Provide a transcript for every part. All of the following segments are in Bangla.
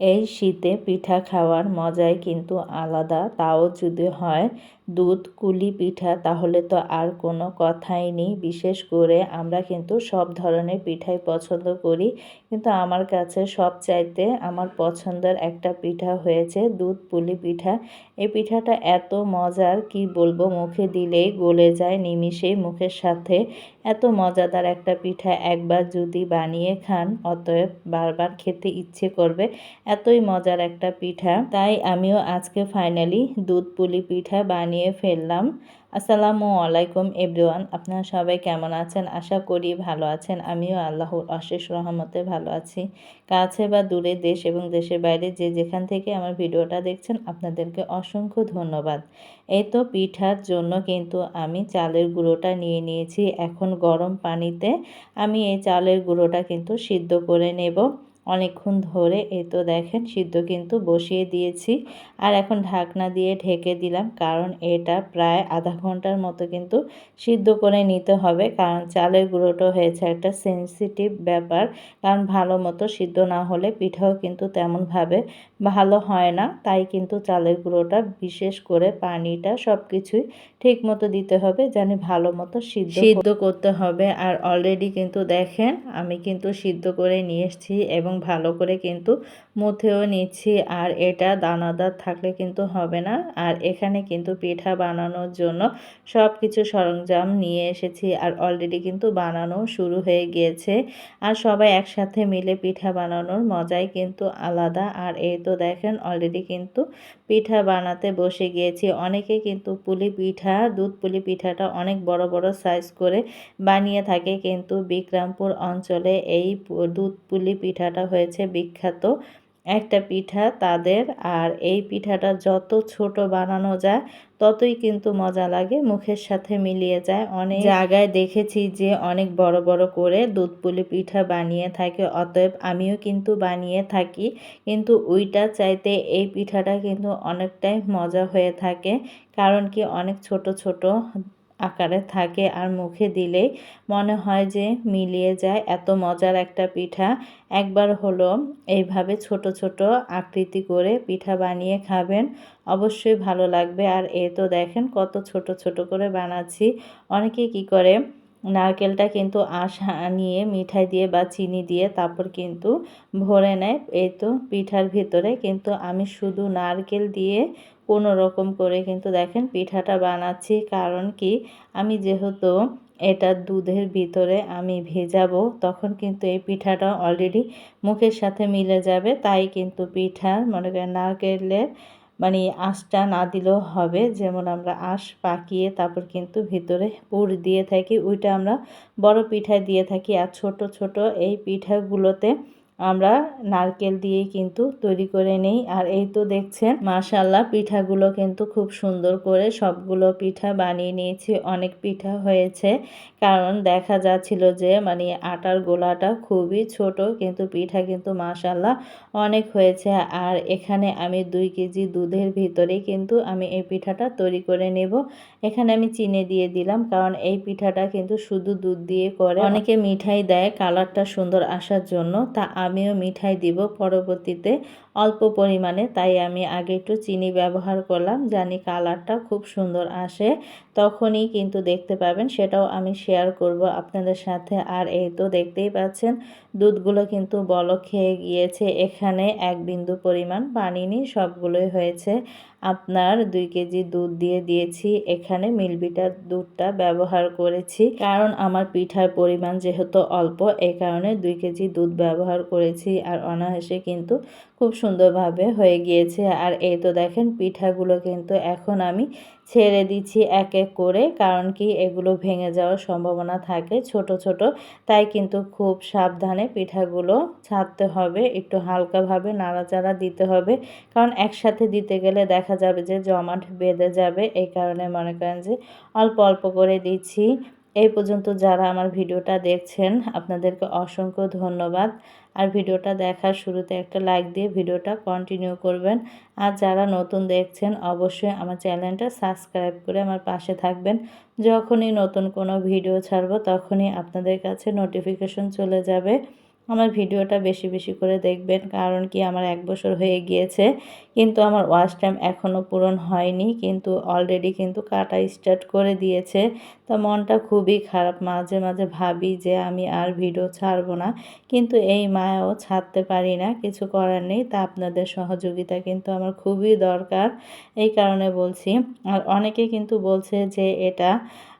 এই শীতে পিঠা খাওয়ার মজাই কিন্তু আলাদা, তাও যদি হয় দুধ, কুলি পিঠা, তাহলে তো আর কোনো কথাই নেই। বিশেষ করে আমরা কিন্তু সব ধরনের পিঠাই পছন্দ করি। কিন্তু আমার কাছে সব চাইতে আমার পছন্দের একটা পিঠা হয়েছে দুধ পুলি পিঠা। এই পিঠাটা এত মজার, কি বলব, মুখে দিলেই গলে যায় নিমিষেই মুখের সাথে। এত মজাদার একটা পিঠা একবার যদি বানিয়ে খান, অতএব বারবার খেতে ইচ্ছে করবে। এতই মজার একটা পিঠা। তাই আমিও আজকে ফাইনালি দুধ পুলি পিঠা বানিয়ে ফেললাম। আসসালামু আলাইকুম এভরিওয়ান, আপনারা সবাই কেমন আছেন? আশা করি ভালো আছেন। আমিও আল্লাহর অশেষ রহমতে ভালো আছি। কাছে বা দূরে দেশ এবং দেশের বাইরে যে যেখান থেকে আমার ভিডিওটা দেখছেন, আপনাদেরকে অসংখ্য ধন্যবাদ। এই তো পিঠার জন্য কিন্তু আমি চালের গুঁড়োটা নিয়ে নিয়েছি। এখন গরম পানিতে আমি এই চালের গুঁড়োটা কিন্তু সিদ্ধ করে নেব। অনেকক্ষণ ধরে এ তো দেখেন সিদ্ধ কিন্তু বসিয়ে দিয়েছি। আর এখন ঢাকনা দিয়ে ঢেকে দিলাম কারণ এটা প্রায় আধা ঘণ্টার মতো কিন্তু সিদ্ধ করে নিতে হবে কারণ চালের গুঁড়োটা হয়েছে একটা সেন্সিটিভ ব্যাপার কারণ ভালো মতো সিদ্ধ না হলে পিঠাও কিন্তু তেমনভাবে ভালো হয় না। তাই কিন্তু চালের গুঁড়োটা বিশেষ করে পানিটা সব কিছুই ঠিক মতো দিতে হবে জানি ভালো মতো সিদ্ধ সিদ্ধ করতে হবে। আর অলরেডি কিন্তু দেখেন আমি কিন্তু সিদ্ধ করে নিয়ে এসেছি এবং ভালো করে কিন্তু মুথেও নিচ্ছি, আর এটা দানাদার থাকলে কিন্তু হবে না। আর এখানে কিন্তু পিঠা বানানোর জন্য সব কিছু সরঞ্জাম নিয়ে এসেছি, আর অলরেডি কিন্তু বানানো শুরু হয়ে গিয়েছে। আর সবাই একসাথে মিলে পিঠা বানানোর মজাই কিন্তু আলাদা। আর এই তো দেখেন অলরেডি কিন্তু পিঠা বানাতে বসে গিয়েছি। অনেকে কিন্তু পুলি পিঠা, দুধ পুলি পিঠাটা অনেক বড় বড় সাইজ করে বানিয়ে থাকে কিন্তু বিক্রামপুর অঞ্চলে এই দুধ পুলি পিঠাটা হয়েছে বিখ্যাত একটা পিঠা তাদের, আর এই পিঠাটা যত ছোট বানানো যায়, ততই কিন্তু মজা লাগে, মুখের সাথে মিলিয়ে যায়। অনেক জায়গায় দেখেছি যে অনেক বড় বড় করে দুধ পুলি পিঠা বানিয়ে থাকে, অতএব আমিও কিন্তু বানিয়ে থাকি। কিন্তু ওইটা চাইতে এই পিঠাটা কিন্তু অনেকটাই মজা হয়ে থাকে, কারণ কি অনেক ছোট ছোট আকারে থাকে আর মুখে দিলেই মনে হয় যে মিলিয়ে যায় এত মজার একটা পিঠা। একবার হলো এইভাবে ছোট ছোট আকৃতি করে পিঠা বানিয়ে খাবেন, অবশ্যই ভালো লাগবে। আর এ তো দেখেন কত ছোট ছোট করে বানাচ্ছি। অনেকে কি করে, নারকেলটা কিন্তু আশ নিয়ে মিঠাই দিয়ে বা চিনি দিয়ে তারপর কিন্তু ভরে নেয়। এই তো পিঠার ভিতরে কিন্তু আমি শুধু নারকেল দিয়ে কোনো রকম করে কিন্তু দেখেন পিঠাটা বানাচ্ছি। কারণ কি? আমি যেহেতু এটা দুধের ভিতরে আমি ভেজাবো, তখন কিন্তু এই পিঠাটা অলরেডি মুখের সাথে মিলে যাবে। তাই কিন্তু পিঠা মনে করেন নারকেলের মানে আঁশটা না দিলেও হবে। যেমন আমরা আঁশ পাকিয়ে তারপর কিন্তু ভিতরে পুর দিয়ে থাকি, ওইটা আমরা বড় পিঠায় দিয়ে থাকি। আর ছোট ছোট এই পিঠাগুলোতে আমরা নারকেল দিয়েই কিন্তু তৈরি করে নেই। আর এই তো দেখছেন মাশাল্লাহ পিঠাগুলো কিন্তু খুব সুন্দর করে সবগুলো পিঠা বানিয়ে নিয়েছি। অনেক পিঠা হয়েছে। কারণ দেখা যাচ্ছিল যে মানে আটার গোলাটা খুবই ছোট, কিন্তু পিঠা কিন্তু মাশাল্লাহ অনেক হয়েছে। আর এখানে আমি দুই কেজি দুধের ভিতরে কিন্তু আমি এই পিঠাটা তৈরি করে নেব। এখানে আমি চিনি দিয়ে দিলাম, কারণ এই পিঠাটা কিন্তু শুধু দুধ দিয়ে করে। অনেকে মিঠাই দেয়, কালারটা সুন্দর আসার জন্য। তা আমিও মিঠাই দিব পরবর্তীতে অল্প পরিমাণে, তাই আমি আগে একটু চিনি ব্যবহার করলাম। জানি কালারটা খুব সুন্দর আসে, তখনই কিন্তু দেখতে পাবেন, সেটাও আমি শেয়ার করব আপনাদের সাথে। আর এই তো দেখতেই পাচ্ছেন, দুধগুলো কিন্তু বল খেয়ে গিয়েছে। এখানে এক বিন্দু পরিমাণ পানি নিই সবগুলোই হয়েছে। আপনার দুই কেজি দুধ দিয়ে দিয়েছি। এখানে মিলবিটার দুধটা ব্যবহার করেছি। কারণ আমার পিঠার পরিমাণ যেহেতু অল্প এই কারণে দুই কেজি দুধ ব্যবহার করেছি। আর অনায়াসে কিন্তু খুব সুন্দরভাবে হয়ে গিয়েছে। আর এই তো দেখেন, পিঠাগুলো কিন্তু এখন আমি ছেড়ে দিচ্ছি এক এক করে, কারণ কি এগুলো ভেঙে যাওয়ার সম্ভাবনা থাকে ছোট ছোট। তাই কিন্তু খুব সাবধানে পিঠাগুলো ছাড়তে হবে, একটু হালকাভাবে নাড়াচাড়া দিতে হবে। কারণ একসাথে দিতে গেলে দেখা যাবে যে জমাট বেঁধে যাবে, এই কারণে মনে করেন যে অল্প অল্প করে দিচ্ছি। এই পর্যন্ত যারা আমার ভিডিওটা দেখছেন, আপনাদেরকে অসংখ্য ধন্যবাদ। আর ভিডিওটা দেখার শুরুতে একটা লাইক দিয়ে ভিডিওটা কন্টিনিউ করবেন। আর যারা নতুন দেখছেন, অবশ্যই আমার চ্যানেলটা সাবস্ক্রাইব করে আমার পাশে থাকবেন। যখনই নতুন কোনো ভিডিও ছাড়বো, তখনই আপনাদের কাছে নোটিফিকেশন চলে যাবে। আমার ভিডিওটা বেশি বেশি করে দেখবেন, কারণ কি আমার এক বছর হয়ে গিয়েছে, কিন্তু আমার ওয়াচ টাইম এখনও পূরণ হয়নি, কিন্তু অলরেডি কিন্তু কাটা স্টার্ট করে দিয়েছে। তো মনটা খুবই খারাপ, মাঝে মাঝে ভাবি যে আমি আর ভিডিও ছাড়ব না, কিন্তু এই মায়াও ছাড়তে পারি না, কিছু করার নেই। তা আপনাদের সহযোগিতা কিন্তু আমার খুবই দরকার, এই কারণে বলছি। আর অনেকে কিন্তু বলছে যে এটা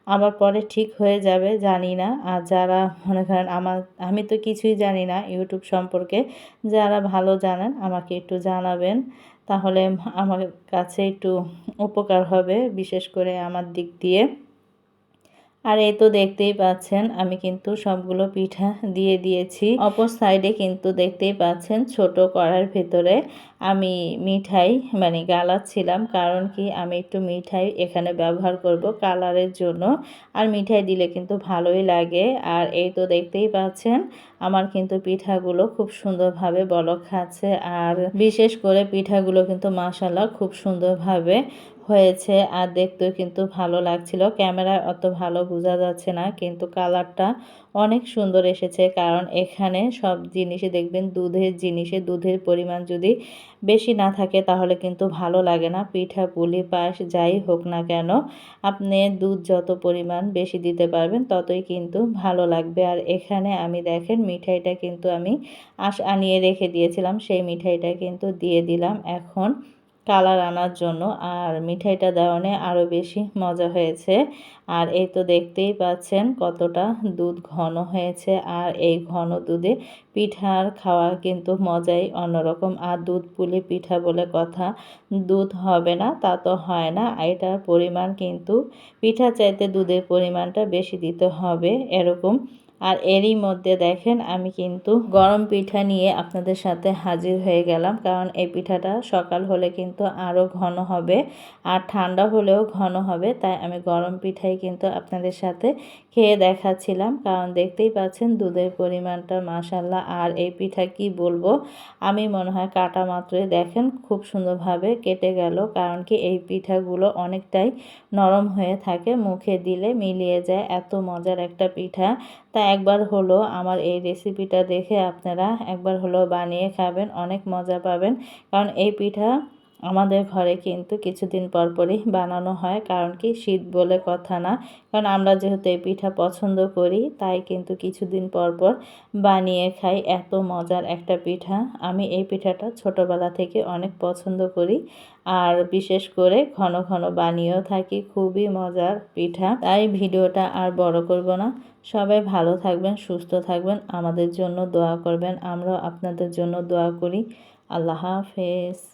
আবার পরে ঠিক হয়ে যাবে, জানি না। আর যারা, মনে করেন, আমার, আমি তো কিছুই জানি না ইউটিউব সম্পর্কে, যারা ভালো জানেন, আমাকে একটু জানাবেন। তাহলে আমার কাছে একটু উপকার হবে, বিশেষ করে আমার দিক দিয়ে। আর এই তো দেখতেই পাচ্ছেন, আমি কিন্তু সবগুলো পিঠা দিয়ে দিয়েছি। অপর সাইডে কিন্তু দেখতেই পাচ্ছেন ছোট করার ভেতরে আমি মিঠাই মানে গালাচ্ছিলাম, কারণ কি আমি একটু মিঠাই এখানে ব্যবহার করব কালারের জন্য। আর মিঠাই দিলে কিন্তু ভালোই লাগে। আর এই তো দেখতেই পাচ্ছেন আমার কিন্তু পিঠাগুলো খুব সুন্দরভাবে বলক খাচ্ছে আর বিশেষ করে পিঠাগুলো কিন্তু মাসাল্লাহ খুব সুন্দরভাবে হয়েছে। আর দেখতেও কিন্তু ভালো লাগছিল। ক্যামেরায় অত ভালো বোঝা যাচ্ছে না, কিন্তু কালারটা অনেক সুন্দর এসেছে। কারণ এখানে সব জিনিসে দেখবেন, দুধের জিনিসে দুধের পরিমাণ যদি বেশি না থাকে তাহলে কিন্তু ভালো লাগে না। পিঠা, পুলি, পায়েস, যাই হোক না কেন, আপনি দুধ যত পরিমাণ বেশি দিতে পারবেন ততই কিন্তু ভালো লাগবে। আর এখানে আমি দেখেন মিঠাইটা কিন্তু আমি আশ, আনিয়ে রেখে দিয়েছিলাম। সেই মিঠাইটা কিন্তু দিয়ে দিলাম। এখন কালার আনার জন্য। আর মিঠাইটা দেওয়ানে আরও বেশি মজা হয়েছে। আর এই তো দেখতেই পাচ্ছেন কতটা দুধ ঘন হয়েছে। আর এই ঘন দুধে পিঠার খাওয়া কিন্তু মজাই অন্যরকম। আর দুধ পুলি পিঠা বলে কথা, দুধ হবে না, তা তো হয় না। এটার পরিমাণ কিন্তু, পিঠা চাইতে দুধের পরিমাণটা বেশি দিতে হবে। এরকম আর এরই মধ্যে দেখেন, আমি কিন্তু গরম পিঠা নিয়ে আপনাদের সাথে হাজির হয়ে গেলাম। কারণ এই পিঠাটা সকাল হলে কিন্তু আরও ঘন হবে আর ঠান্ডা হলেও ঘন হবে। তাই আমি গরম পিঠাই কিন্তু আপনাদের সাথে খেয়ে দেখাচ্ছিলাম। কারণ দেখতেই পাচ্ছেন, দুধের পরিমাণটা মাসাল্লাহ আর এই পিঠা কি বলব? আমি মনে হয় কাটা মাত্রই। দেখেন, খুব সুন্দরভাবে কেটে গেল। কারণ কি এই পিঠাগুলো অনেকটাই নরম হয়ে থাকে। মুখে দিলে মিলিয়ে যায়। এত মজার একটা পিঠা। তা একবার হলো, আমার এই রেসিপিটা দেখে আপনারা একবার হলো বানিয়ে খাবেন, অনেক মজা পাবেন। কারণ এই পিঠা আমাদের ঘরে কিন্তু কিছুদিন পর পরই বানানো হয়, কারণ কি শীত বলে কথা না। কারণ আমরা যেহেতু এই পিঠা পছন্দ করি, তাই কিন্তু কিছুদিন পর পর বানিয়ে খাই এত মজার একটা পিঠা। আমি এই পিঠাটা ছোটবেলা থেকে অনেক পছন্দ করি, আর বিশেষ করে ঘন ঘন বানিয়েও থাকি, খুবই মজার পিঠা। তাই ভিডিওটা আর বড় করব না। সবাই ভালো থাকবেন, সুস্থ থাকবেন, আমাদের জন্য দোয়া করবেন, আমরাও আপনাদের জন্য দোয়া করি। আল্লাহ হাফেজ।